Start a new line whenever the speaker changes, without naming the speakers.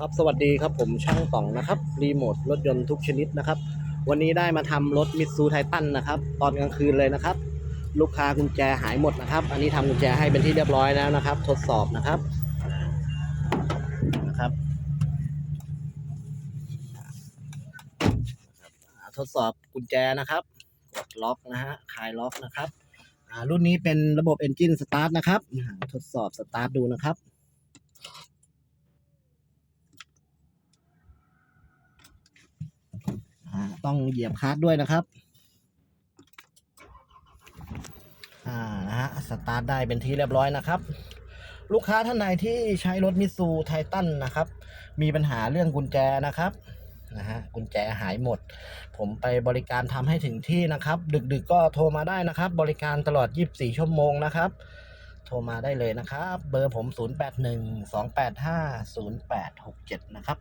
ครับสวัสดีครับผมช่างต่องนะครับรีโมทรถยนต์ทุกชนิดนะครับ วันนี้ได้มาทำรถมิตซูไททันนะครับ ตอนกลางคืนเลยนะครับ ลูกค้ากุญแจหายหมดนะครับ อันนี้ทำกุญแจให้เป็นที่เรียบร้อยแล้วนะครับ ทดสอบนะครับนะครับ ทดสอบกุญแจนะครับ กดล็อกนะฮะคลายล็อกนะครับอ่ารุ่นนี้เป็นระบบ Engine Start นะครับ ทดสอบสตาร์ทดูนะครับ อ่า ต้องเหยียบคลัตช์ด้วยนะครับ อ่านะฮะสตาร์ทได้เป็นที่เรียบร้อยนะครับ ลูกค้าท่านใดที่ใช้รถมิตซูไททันนะครับ มีปัญหาเรื่องกุญแจนะครับนะฮะกุญแจหายหมด ผมไปบริการทำให้ถึงที่นะครับ ดึกๆก็โทรมาได้นะครับ บริการตลอด 24 ชั่วโมงนะครับ โทรมาได้เลยนะครับ เบอร์ผม 0812850867 นะครับ